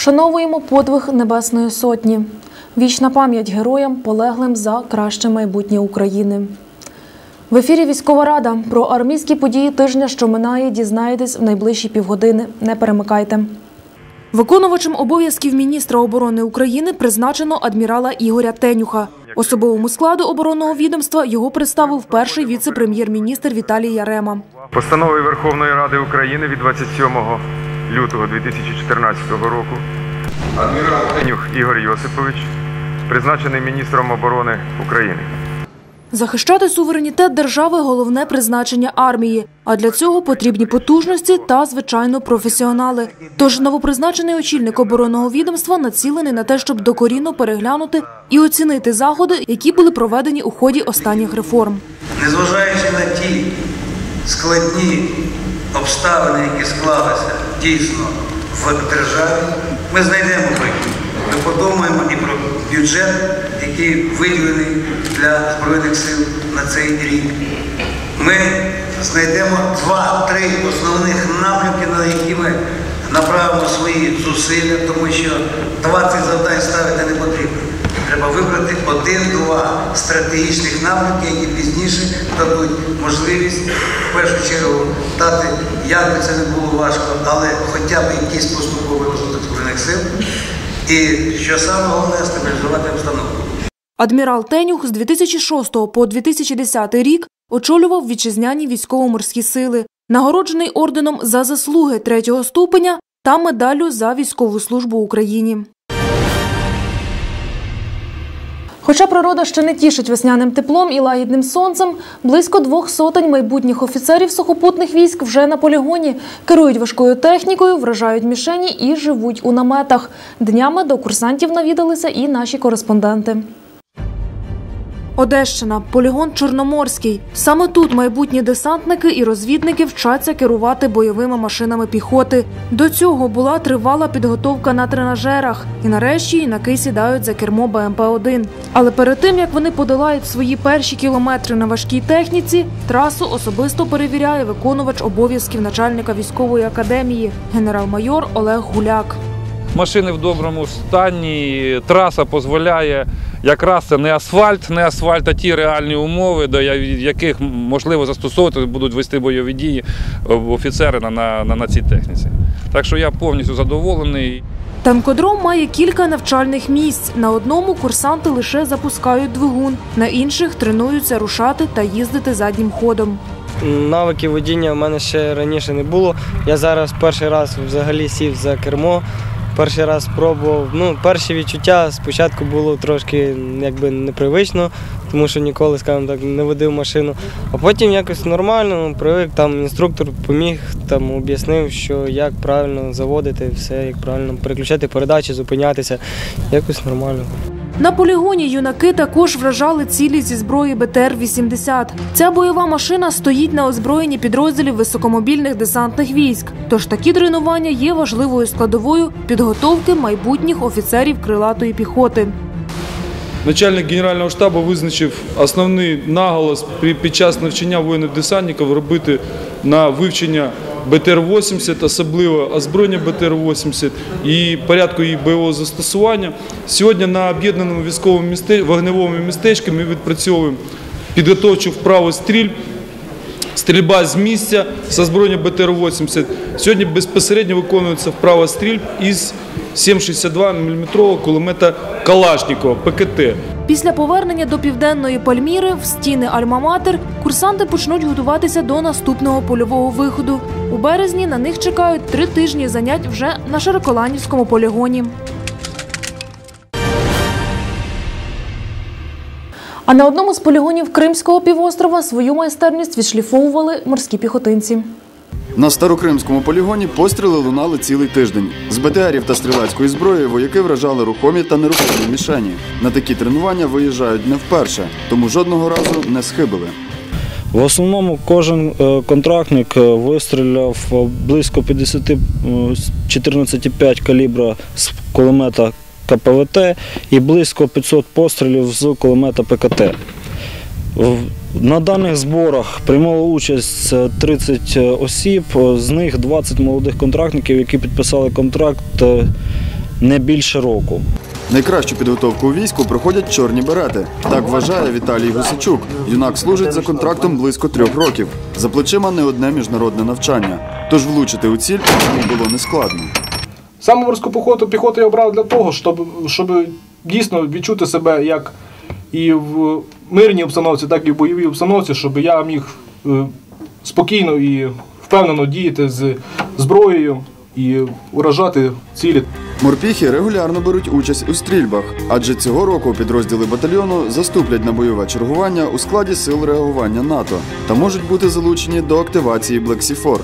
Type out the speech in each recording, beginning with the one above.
Вшановуємо подвиг Небесної Сотні. Вічна пам'ять героям, полеглим за краще майбутнє України. В ефірі Військова Рада про армійські події тижня, що минає, дізнаєтесь в найближчі півгодини. Не перемикайте. Виконувачем обов'язків міністра оборони України призначено адмірала Ігоря Тенюха. Особовому складу оборонного відомства його представив перший віце-прем'єр-міністр Віталій Ярема. Постановою Верховної Ради України від 27 лютого 2014 року адмірал Тенюх Ігор Йосипович призначений міністром оборони України. Захищати суверенітет держави головне призначення армії. А для цього потрібні потужності та, звичайно, професіонали. Тож новопризначений очільник оборонного відомства націлений на те, щоб докорінно переглянути і оцінити заходи, які були проведені у ході останніх реформ. Незважаючи на ті складні обставини, які склалися дійсно в державі, ми знайдемо вихід. Ми подумаємо і про бюджет, який виділений для Збройних сил на цей рік. Ми знайдемо два-три основних напрямки, на які ми направимо свої зусилля, тому що 20 завдань ставити не потрібно. Треба вибрати один-два стратегічних напрямки, які пізніше дадуть можливість в першу чергу дати, як би це не було важко, але хоча б якийсь поступовий розвиток збройних сил. І що саме головне стабілізувати обстановку. Адмірал Тенюх з 2006 по 2010 рік очолював вітчизняні військово-морські сили, нагороджений орденом за заслуги третього ступеня та медаллю за військову службу Україні. Хоча природа ще не тішить весняним теплом і лагідним сонцем, близько двох сотень майбутніх офіцерів сухопутних військ вже на полігоні, керують важкою технікою, вражають мішені і живуть у наметах. Днями до курсантів навідалися і наші кореспонденти. Одещина, полігон Чорноморський. Саме тут майбутні десантники і розвідники вчаться керувати бойовими машинами піхоти. До цього була тривала підготовка на тренажерах, і нарешті юнаки сідають за кермо БМП-1. Але перед тим як вони подолають свої перші кілометри на важкій техніці, трасу особисто перевіряє виконувач обов'язків начальника військової академії генерал-майор Олег Гуляк. Машини в доброму стані, траса дозволяє якраз це не асфальт, не асфальт, а ті реальні умови, до яких можливо застосовувати будуть вести бойові дії е, офіцери на, на, на, на цій техніці. Так що я повністю задоволений. Танкодром має кілька навчальних місць. На одному курсанти лише запускають двигун, на інших тренуються рушати та їздити заднім ходом. Навиків водіння в мене ще раніше не було. Я зараз перший раз взагалі сів за кермо. Перший раз спробував. Ну, перші відчуття спочатку було трошки якби непривично, тому що ніколи, скажімо так, не водив машину. А потім якось нормально, привик, там інструктор поміг, там об'яснив, що як правильно заводити, все, як правильно переключати передачі, зупинятися. Якось нормально. На полігоні юнаки також вражали цілі зі зброї БТР-80. Ця бойова машина стоїть на озброєнні підрозділів високомобільних десантних військ. Тож такі тренування є важливою складовою підготовки майбутніх офіцерів крилатої піхоти. Начальник Генерального штабу визначив основний наголос під час навчання воїнів десантників робити на вивчення БТР-80, особливо озброєння БТР-80 і порядку її бойового застосування. Сьогодні на об'єднаному військовому вогневому містечку ми відпрацьовуємо підготовчу вправу стрільб, стрільба з місця з озброєння БТР-80. Сьогодні безпосередньо виконується вправа стрільб із 7,62 мм кулемета Калашникова ПКТ. Після повернення до південної Пальміри в стіни Альма-Матер курсанти почнуть готуватися до наступного польового виходу. У березні на них чекають три тижні занять вже на Широколанівському полігоні. А на одному з полігонів Кримського півострова свою майстерність відшліфовували морські піхотинці. На старокримському полігоні постріли лунали цілий тиждень. З БТРів та стрілецької зброї вояки вражали рухомі та нерухомі мішені. На такі тренування виїжджають не вперше, тому жодного разу не схибили. В основному кожен е, контрактник е, вистріляв е, близько 50 е, з 14,5 калібра з кулемета КПВТ і близько 500 пострілів з кулемета ПКТ. На даних зборах приймало участь е, 30 осіб, е, з них 20 молодих контрактників, які підписали контракт е, не більше року. Найкращу підготовку у війську проходять чорні берети. Так вважає Віталій Гусичук. Юнак служить за контрактом близько трьох років. За плечима не одне міжнародне навчання. Тож влучити у ціль було нескладно. Саме морську піхоту, піхоту я обрав для того, щоб, щоб дійсно відчути себе як і в мирній обстановці, так і в бойовій обстановці, щоб я міг е, спокійно і впевнено діяти з зброєю і уражати цілі. Морпіхи регулярно беруть участь у стрільбах, адже цього року підрозділи батальйону заступлять на бойове чергування у складі сил реагування НАТО та можуть бути залучені до активації Black Sea 4.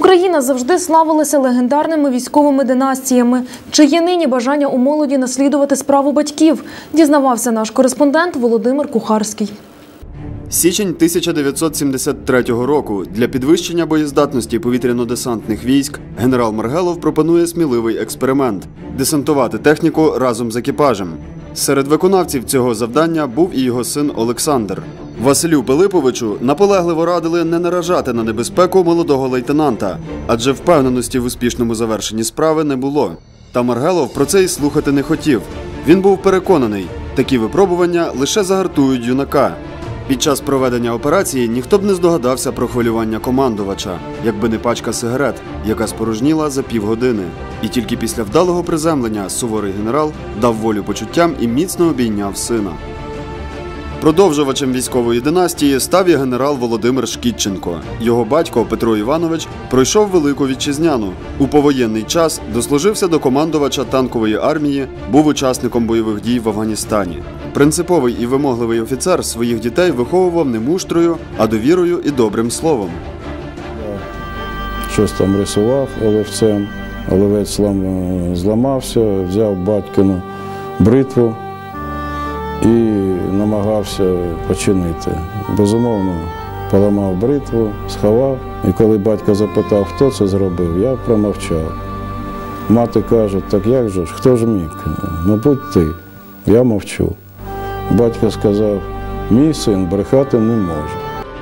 Україна завжди славилася легендарними військовими династіями. Чи є нині бажання у молоді наслідувати справу батьків? Дізнавався наш кореспондент Володимир Кухарський. Січень 1973 року для підвищення боєздатності повітряно-десантних військ генерал Маргелов пропонує сміливий експеримент десантувати техніку разом з екіпажем. Серед виконавців цього завдання був і його син Олександр. Василю Пилиповичу наполегливо радили не наражати на небезпеку молодого лейтенанта, адже впевненості в успішному завершенні справи не було. Та Маргелов про це й слухати не хотів. Він був переконаний, такі випробування лише загартують юнака. Під час проведення операції ніхто б не здогадався про хвилювання командувача, якби не пачка сигарет, яка спорожніла за півгодини. І тільки після вдалого приземлення суворий генерал дав волю почуттям і міцно обійняв сина. Продовжувачем військової династії став і генерал Володимир Шкітченко. Його батько Петро Іванович пройшов велику вітчизняну. У повоєнний час дослужився до командувача танкової армії, був учасником бойових дій в Афганістані. Принциповий і вимогливий офіцер своїх дітей виховував не муштрою, а довірою і добрим словом. щось там рисував оловцем. Оловець злам- зламався, взяв батькину бритву і намагався починити. Безумовно, поламав бритву, сховав. І коли батько запитав, хто це зробив, я промовчав. Мати каже, так як же ж, хто ж міг? Мабуть, ти. Я мовчу. Батько сказав, мій син брехати не може.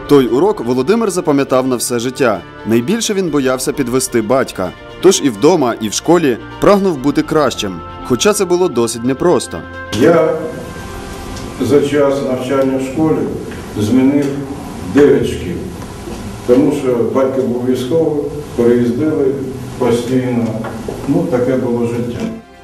Той урок Володимир запам'ятав на все життя. Найбільше він боявся підвести батька. Тож і вдома, і в школі прагнув бути кращим, хоча це було досить непросто. Я за час навчання в школі змінив 9 шкіл, тому що батько був військовий, переїздили постійно. Ну, таке було життя.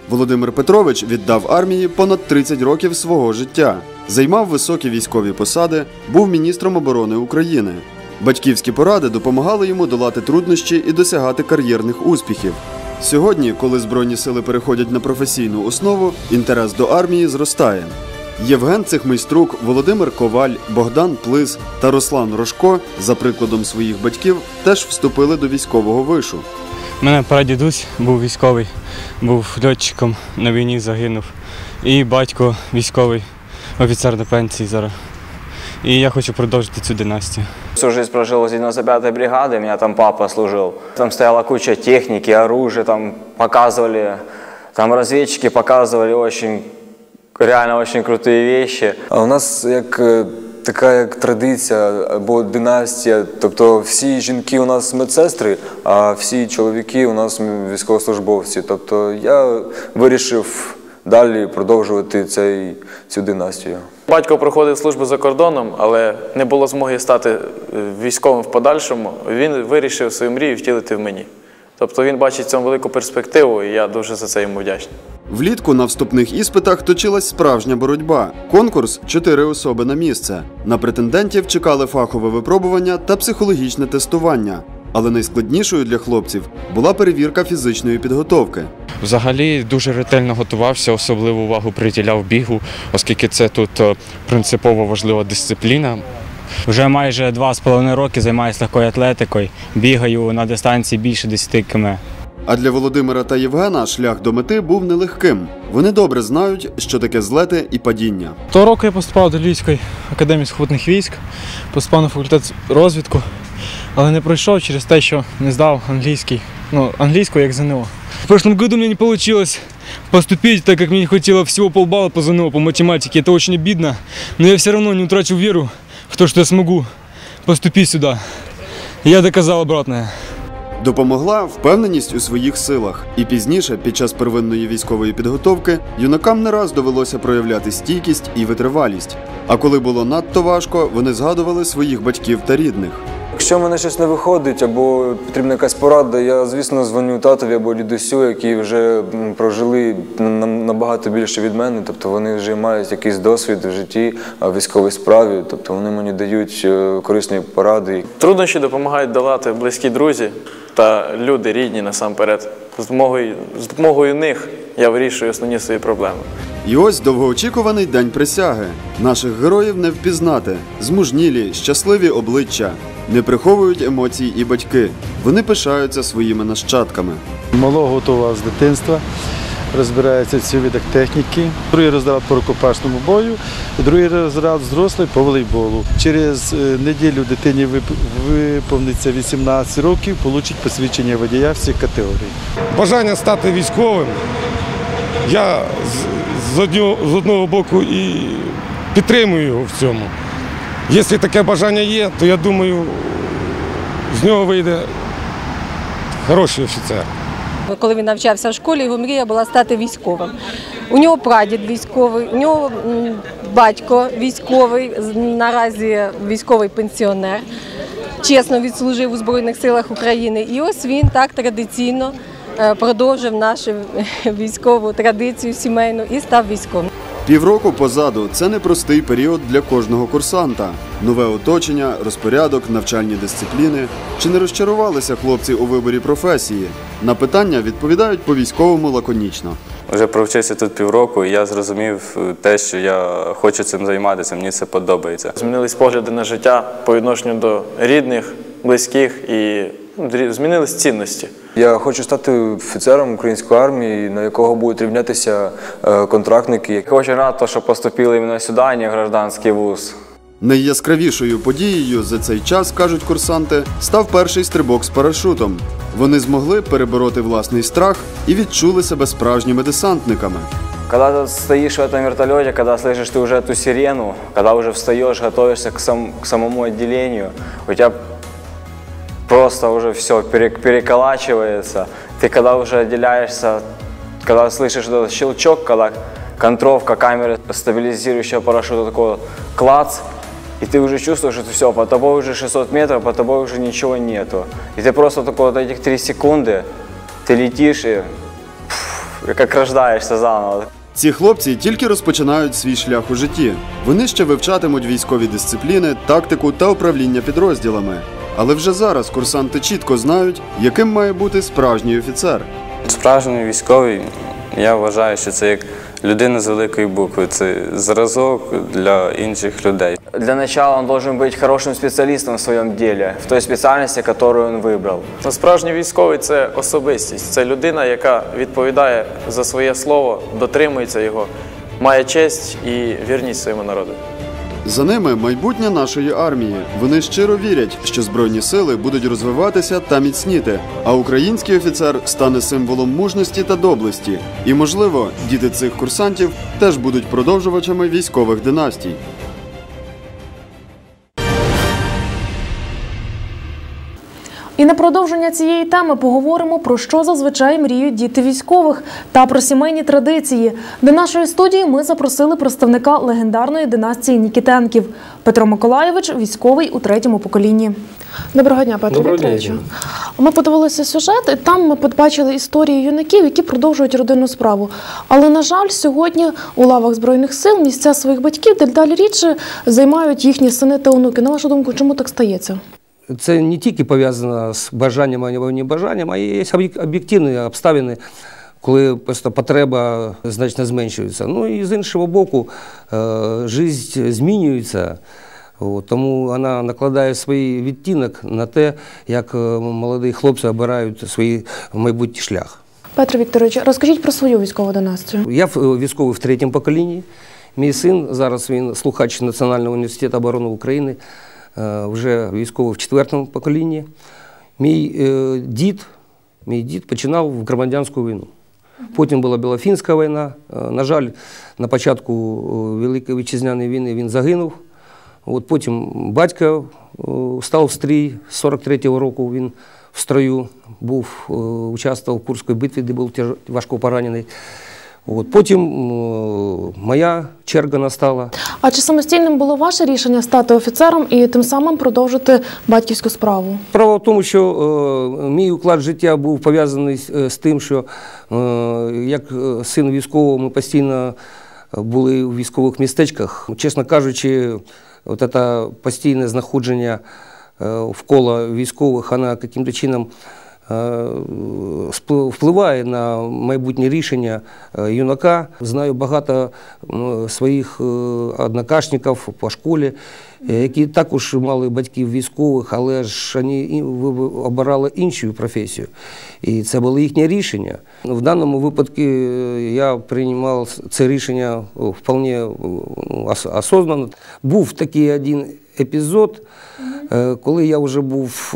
Володимир Петрович віддав армії понад 30 років свого життя, займав високі військові посади, був міністром оборони України. Батьківські поради допомагали йому долати труднощі і досягати кар'єрних успіхів. Сьогодні, коли Збройні сили переходять на професійну основу, інтерес до армії зростає. Євген Цихмейструк, Володимир Коваль, Богдан Плис та Руслан Рожко, за прикладом своїх батьків, теж вступили до військового вишу. У мене прадідусь був військовий, був льотчиком на війні загинув. І батько військовий, офіцер на пенсії зараз. І я хочу продовжити цю династію. Всю жизнь прожил у 95-й бригады, у меня там папа служил. Там стояла куча техники, оружия, там показывали, там разведчики показывали очень, реально очень крутые вещи. А у нас як е, така як традиція або династія, тобто всі жінки у нас медсестри, а всі чоловіки у нас військовослужбовці. Тобто я вирішив далі продовжувати цей, цю династію. Батько проходив службу за кордоном, але не було змоги стати е, військовим в подальшому. Він вирішив свою мрію втілити в мені. Тобто він бачить в цьому велику перспективу, і я дуже за це йому вдячний. Влітку на вступних іспитах точилась справжня боротьба. Конкурс чотири особи на місце. На претендентів чекали фахове випробування та психологічне тестування. Але найскладнішою для хлопців була перевірка фізичної підготовки. Взагалі дуже ретельно готувався, особливу увагу приділяв бігу, оскільки це тут е, принципово важлива дисципліна. Вже майже два з половиною роки займаюся легкою атлетикою, бігаю на дистанції більше 10 км. А для Володимира та Євгена шлях до мети був нелегким. Вони добре знають, що таке злети і падіння. Того року я поступав до Львівської академії сухопутних військ, поступав на факультет розвідку, але не пройшов через те, що не здав англійський, ну, англійську як ЗНО. В прошлом году мне не получилось поступить, так как мне не хватило всего полбалла по ЗНО, по математике. Это очень обидно, но я все равно не утратил веру в ж я смогу поступити сюди. Я доказав обратне. Допомогла впевненість у своїх силах, і пізніше, під час первинної військової підготовки, юнакам не раз довелося проявляти стійкість і витривалість. А коли було надто важко, вони згадували своїх батьків та рідних. Якщо в мене щось не виходить або потрібна якась порада, я, звісно, дзвоню татові або дідусю, які вже прожили нам- набагато більше від мене. Тобто вони вже мають якийсь досвід в житті, в військовій справі. Тобто вони мені дають е, корисні поради. Труднощі допомагають долати близькі друзі та люди рідні насамперед. З допомогою, з допомогою них я вирішую основні свої проблеми. І ось довгоочікуваний день присяги. Наших героїв не впізнати. Змужнілі, щасливі обличчя. Не приховують емоцій і батьки. Вони пишаються своїми нащадками. Малого готував з дитинства, розбирається в цих видах техніки. Другий розряд по рукопашному бою, другий розряд взрослий по волейболу. Через е, неділю дитині виповниться 18 років, получить посвідчення водія всіх категорій. бажання стати військовим. Я з одного боку і підтримую його в цьому. Якщо таке бажання є, то я думаю, з нього вийде хороший офіцер. Коли він навчався в школі, його мрія була стати військовим. У нього прадід військовий, у нього батько військовий, наразі військовий пенсіонер. Чесно відслужив у Збройних силах України. І ось він так традиційно е, продовжив нашу військову традицію сімейну і став військовим. Півроку позаду це непростий період для кожного курсанта. Нове оточення, розпорядок, навчальні дисципліни. Чи не розчарувалися хлопці у виборі професії? На питання відповідають по військовому лаконічно. Вже провчився тут півроку, і я зрозумів е, те, що я хочу цим займатися, мені це подобається. Змінились погляди на життя по відношенню до рідних, близьких і змінились цінності. Я хочу стати офіцером української армії, на якого будуть рівнятися е, контрактники. Очень рад, то, что поступил именно сюда, а не в гражданский вуз. Найяскравішою подією за цей час, кажуть курсанти, став перший стрибок з парашутом. Вони змогли перебороти власний страх і відчули себе справжніми десантниками. Когда ты стоишь в этом вертолете, когда слышишь ты уже эту сирену, когда уже встаешь, готовишься к, сам- к самому отделению, у тебя просто уже все переколачивается. Ты когда уже отделяешься, Когда слышишь этот щелчок, когда контровка камеры стабилизирующего парашюта такой клац, и ты уже чувствуешь, что все, по тобой уже 600 метров, по тобой уже ничего нету. И ты просто такой вот этих 3 секунды, ты летишь и пф, как рождаешься заново. Ці хлопці тільки розпочинають свій шлях у житті. Вони ще вивчатимуть військові дисципліни, тактику та управління підрозділами. Але вже зараз курсанти чітко знають, яким має бути справжній офіцер. Справжній військовий, я вважаю, що це як людина з великої букви. Це зразок для інших людей. Для начала он должен быть хорошим специалистом в своем деле, в той специальности, которую он выбрал. Ну, Справжній військовий це особистість, це людина, яка відповідає за своє слово, дотримується його, має честь і вірність своєму народу. За ними майбутнє нашої армії. Вони щиро вірять, що збройні сили будуть розвиватися та міцніти, а український офіцер стане символом мужності та доблесті. І, можливо, діти цих курсантів теж будуть продовжувачами військових династій. І на продовження цієї теми поговоримо про що зазвичай мріють діти військових та про сімейні традиції. До нашої студії ми запросили представника легендарної династії Нікітенків Петро Миколайович, військовий у третьому поколінні. Доброго дня, Петро Вікторовичу. Ми подивилися сюжет, і там ми побачили історії юнаків, які продовжують родинну справу. Але на жаль, сьогодні у лавах збройних сил місця своїх батьків дедалі рідше займають їхні сини та онуки. На вашу думку, чому так стається? Це не тільки пов'язано з бажанням або небажанням, а є об'єктивні обставини, коли просто потреба значно зменшується. Ну і з іншого боку, е, життя змінюється. Тому вона накладає свій відтінок на те, як е, молоді хлопці обирають свій майбутній шлях. Петро Вікторович, розкажіть про свою військову династію. Я військовий в третьому поколінні. Мій син зараз він слухач Національного університету оборони України, вже військовий в четвертому поколінні. Мій е, дід, мій дід починав в громадянську війну. Потім була Білофінська війна. Е, На жаль, на початку е, Великої вітчизняної війни він загинув. От потім батько е, став в стрій з 43-го року. Він в строю був, е, участвував в Курській битві, де був важко поранений. От, потім е, моя черга настала. А чи самостійним було ваше рішення стати офіцером і тим самим продовжити батьківську справу? Справа в тому, що е, мій уклад життя був пов'язаний з, е, з тим, що е, як е, син військового ми постійно були у військових містечках. Чесно кажучи, от це постійне знаходження е, вколо військових, вона яким-то чином е, спли- впливає на майбутнє рішення е, юнака. Знаю багато своїх е, однокашників по школі, е, які також мали батьків військових, але ж вони обирали іншу професію. І це було їхнє рішення. В даному випадку е, я приймав це рішення е, вполне е, осознанно. Був такий один епізод, е, коли я вже був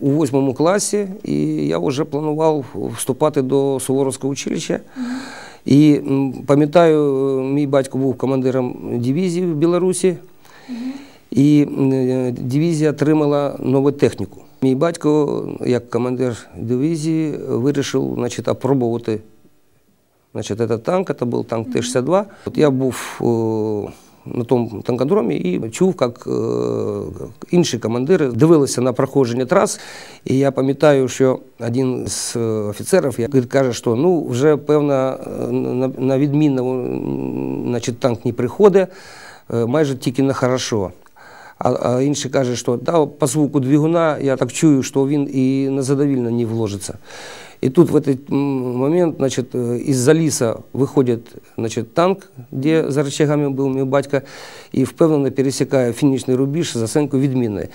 у, восьмому класі, і я вже планував вступати до Суворовського училища. І пам'ятаю, е, мій батько був командиром дивізії в Білорусі, і е, дивізія отримала нову техніку. Мій батько, як командир дивізії, вирішив значить, опробувати значить, этот танк, це був танк Т-62. Я був на тому танкодромі і чув, як е, інші командири дивилися на проходження трас. І я пам'ятаю, що один з е, офіцерів каже, що ну, вже певно е, на, відмінно значить, танк не приходить, майже тільки на хорошо. А, а інший каже, що да, по звуку двигуна я так чую, що він і на задовільно не вложиться. И тут в этот м, момент значит, э, из-за леса выходит значит, танк, где за рычагами был мой батько, і впевнено пересікає фінішний рубіж з оценкою відмінною.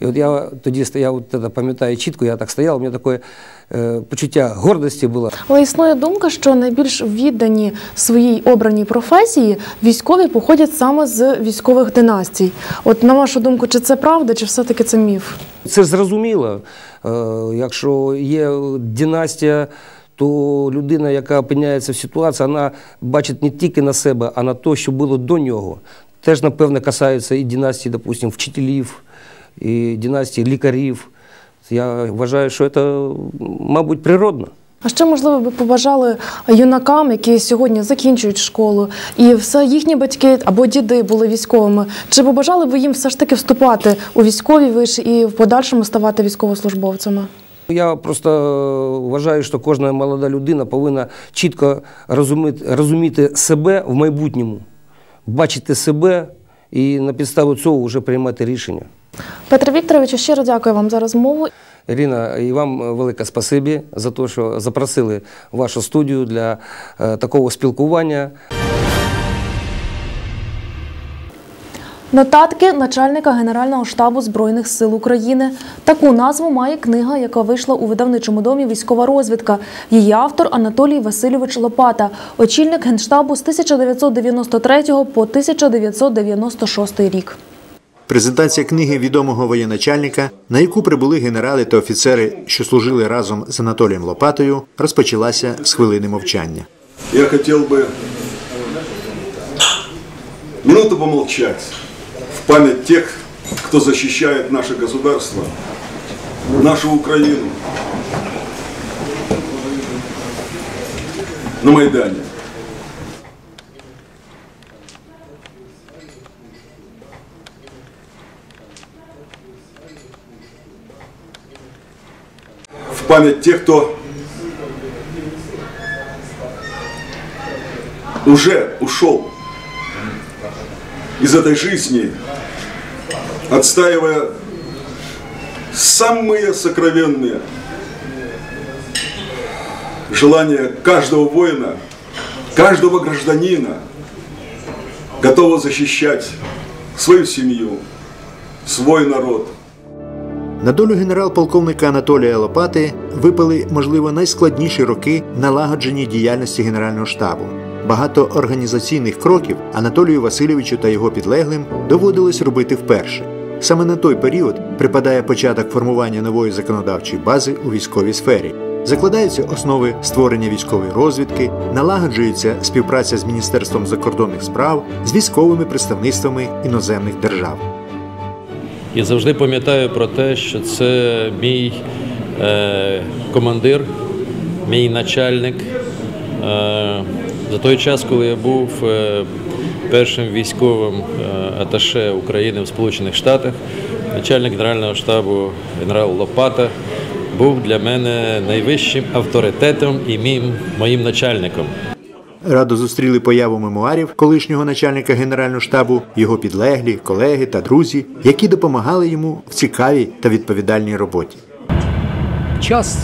І от я тоді стояв, от це пам'ятаю чітко, я так стояв, у мене таке е, почуття гордості було. Але існує думка, що найбільш віддані своїй обраній професії військові походять саме з військових династій. От на вашу думку, чи це правда, чи все-таки це міф? Це зрозуміло. Е, Якщо є династія, то людина, яка опиняється в ситуації, вона бачить не тільки на себе, а на те, що було до нього. Теж, напевно, касається і династії, допустим, вчителів, і династії лікарів. Я вважаю, що це, мабуть, природно. А ще, можливо, ви побажали юнакам, які сьогодні закінчують школу, і все їхні батьки або діди були військовими. Чи побажали б ви їм все ж таки вступати у військові виші і в подальшому ставати військовослужбовцями? Я просто е, вважаю, що кожна молода людина повинна чітко розуміти, розуміти себе в майбутньому, бачити себе і на підставі цього вже приймати рішення. Петре Вікторовичу, щиро дякую вам за розмову. Ірина, і вам велике спасибі за те, що запросили вашу студію для е, такого спілкування. Нотатки начальника Генерального штабу Збройних сил України. Таку назву має книга, яка вийшла у видавничому домі Військова розвідка. Її автор Анатолій Васильович Лопата, очільник генштабу з 1993 по 1996 рік. Презентація книги відомого воєначальника, на яку прибули генерали та офіцери, що служили разом з Анатолієм Лопатою, розпочалася з хвилини мовчання. Я хотел бы минуту помолчать в память тех, кто защищает наше государство, нашу Украину на Майдане. Память тех, кто уже ушел из этой жизни, отстаивая самые сокровенные желания каждого воина, каждого гражданина, готового защищать свою семью, свой народ. На долю генерал-полковника Анатолія Лопати випали, можливо, найскладніші роки налагодженні діяльності Генерального штабу. Багато організаційних кроків Анатолію Васильовичу та його підлеглим доводилось робити вперше. Саме на той період припадає початок формування нової законодавчої бази у військовій сфері. Закладаються основи створення військової розвідки, налагоджується співпраця з Міністерством закордонних справ, з військовими представництвами іноземних держав. І завжди пам'ятаю про те, що це мій е, командир, мій начальник. Е, за той час, коли я був е, першим військовим е, аташе України в Сполучених Штатах, начальник Генерального штабу генерал Лопата був для мене найвищим авторитетом і моїм, моїм начальником. Радо зустріли появу мемуарів колишнього начальника Генерального штабу, його підлеглі, колеги та друзі, які допомагали йому в цікавій та відповідальній роботі. Час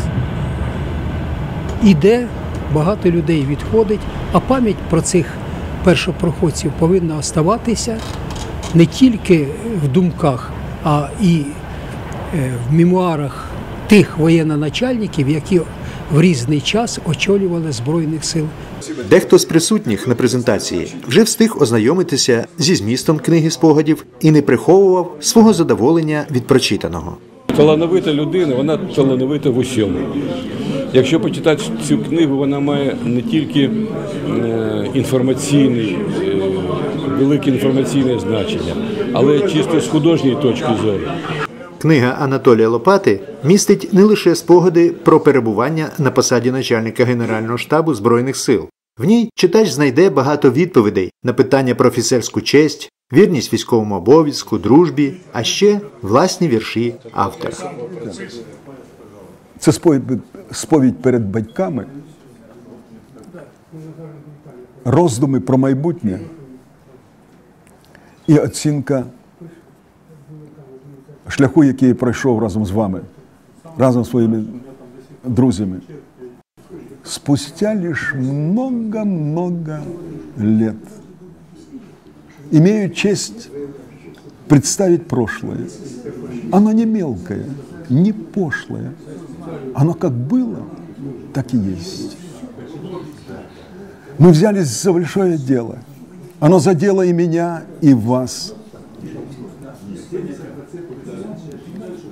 іде, багато людей відходить, а пам'ять про цих першопроходців повинна оставатися не тільки в думках, а і е, в мемуарах тих воєнноначальників, які в різний час очолювали Збройних сил. Дехто з присутніх на презентації вже встиг ознайомитися зі змістом книги спогадів і не приховував свого задоволення від прочитаного. Талановита людина, вона талановита в усьому. Якщо почитати цю книгу, вона має не тільки е, інформаційний, е, велике інформаційне значення, але чисто з художньої точки зору. Книга Анатолія Лопати містить не лише спогади про перебування на посаді начальника Генерального штабу Збройних сил. В ній читач знайде багато відповідей на питання про офіцерську честь, вірність військовому обов'язку, дружбі, а ще власні вірші автора. Це сповідь, перед батьками, роздуми про майбутнє і оцінка шляху, який я пройшов разом з вами, разом з своїми друзями. Спустя лишь много-много лет имею честь представить прошлое. Оно не мелкое, не пошлое. Оно как было, так и есть. Мы взялись за большое дело. Оно задело и меня, и вас.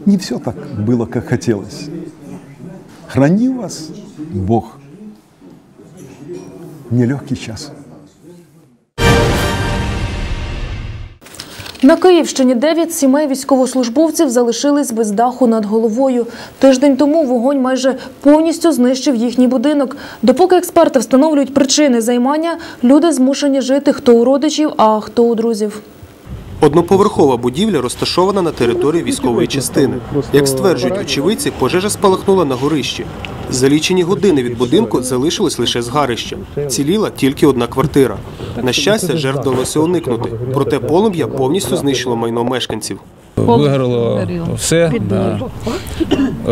Не все так было, как хотелось. Храни вас Бог. Нелегкий час. На Київщині 9 сімей військовослужбовців залишились без даху над головою. Тиждень тому вогонь майже повністю знищив їхній будинок. Допоки експерти встановлюють причини займання, люди змушені жити хто у родичів, а хто у друзів. Одноповерхова будівля розташована на території військової частини. Як стверджують очевидці, пожежа спалахнула на горищі. За лічені години від будинку залишилось лише згарище. Ціліла тільки одна квартира. На щастя, жертв вдалося уникнути. Проте полум'я повністю знищило майно мешканців. Вигоріло все. Да.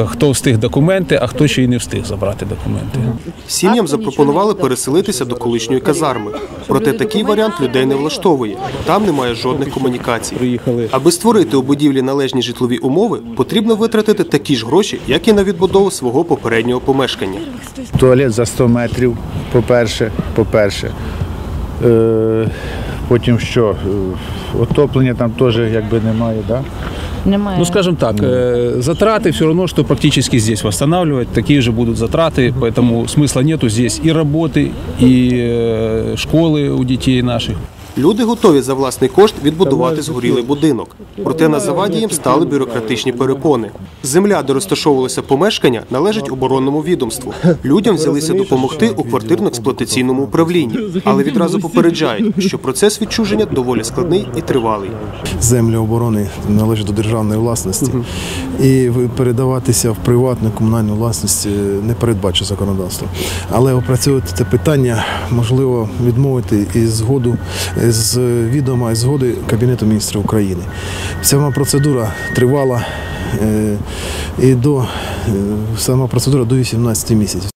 Хто встиг документи, а хто ще й не встиг забрати документи. Сім'ям запропонували переселитися до колишньої казарми. Проте такий варіант людей не влаштовує. Там немає жодних комунікацій. Аби створити у будівлі належні житлові умови, потрібно витратити такі ж гроші, як і на відбудову свого попереднього помешкання. Туалет за 100 метрів, по-перше, по-перше. Е, потім що? Е, Отоплення там теж якби немає, да? Немає. Ну, скажем так, э, затраты все равно, что практически здесь восстанавливать, такие же будут затраты, поэтому смысла нету здесь и работы, и э, школы у детей наших. Люди готові за власний кошт відбудувати згорілий будинок. Проте на заваді їм стали бюрократичні перепони. Земля, де розташовувалося помешкання, належить оборонному відомству. Людям взялися допомогти у квартирно-експлуатаційному управлінні, але відразу попереджають, що процес відчуження доволі складний і тривалий. Землі оборони належать до державної власності, і передаватися в приватну комунальну власність е, не передбачить законодавство. Але опрацьовувати це питання можливо відмовити із згоду з відома і згоди Кабінету міністрів України. Сама процедура тривала е, і до е, сама процедура до 18 місяців.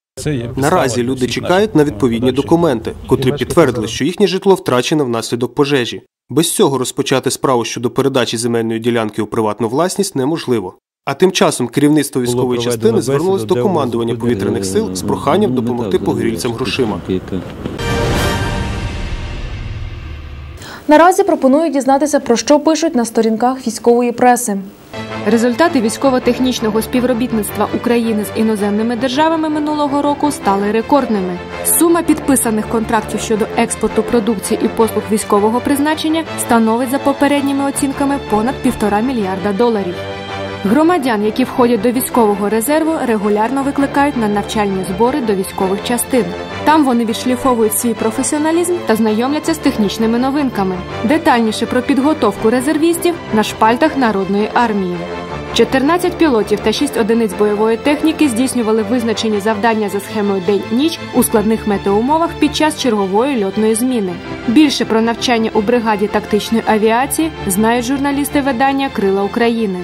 Наразі люди чекають на відповідні документи, котрі підтвердили, що їхнє житло втрачено внаслідок пожежі. Без цього розпочати справу щодо передачі земельної ділянки у приватну власність неможливо. А тим часом керівництво військової частини бесіду, звернулось до командування повітряних сил з проханням допомогти погорільцям грошима. Наразі пропоную дізнатися, про що пишуть на сторінках військової преси. Результати військово-технічного співробітництва України з іноземними державами минулого року стали рекордними. Сума підписаних контрактів щодо експорту продукції і послуг військового призначення становить за попередніми оцінками понад півтора мільярда доларів. Громадян, які входять до військового резерву, регулярно викликають на навчальні збори до військових частин. Там вони відшліфовують свій професіоналізм та знайомляться з технічними новинками. Детальніше про підготовку резервістів на шпальтах народної армії. 14 пілотів та 6 одиниць бойової техніки здійснювали визначені завдання за схемою день-ніч у складних метеоумовах під час чергової льотної зміни. Більше про навчання у бригаді тактичної авіації знають журналісти видання Крила України.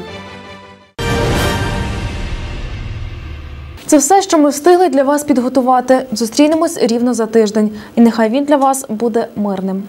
Це все, що ми встигли для вас підготувати. Зустрінемось рівно за тиждень, і нехай він для вас буде мирним.